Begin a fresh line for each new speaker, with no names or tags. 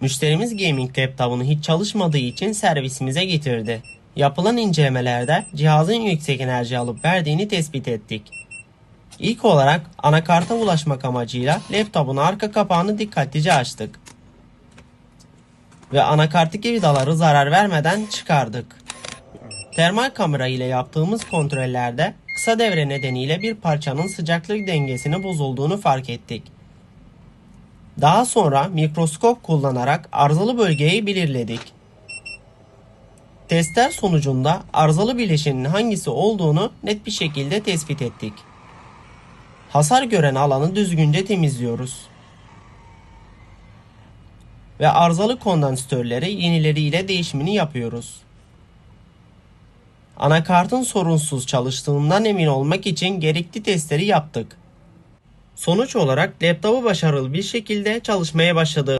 Müşterimiz gaming laptopunu hiç çalışmadığı için servisimize getirdi. Yapılan incelemelerde cihazın yüksek enerji alıp verdiğini tespit ettik. İlk olarak anakarta ulaşmak amacıyla laptopun arka kapağını dikkatlice açtık. Ve anakarttaki vidaları zarar vermeden çıkardık. Termal kamera ile yaptığımız kontrollerde kısa devre nedeniyle bir parçanın sıcaklık dengesini bozulduğunu fark ettik. Daha sonra mikroskop kullanarak arızalı bölgeyi belirledik. Testler sonucunda arızalı bileşenin hangisi olduğunu net bir şekilde tespit ettik. Hasar gören alanı düzgünce temizliyoruz. Ve arızalı kondansatörleri yenileriyle değişimini yapıyoruz. Anakartın sorunsuz çalıştığından emin olmak için gerekli testleri yaptık. Sonuç olarak laptopu başarılı bir şekilde çalışmaya başladı.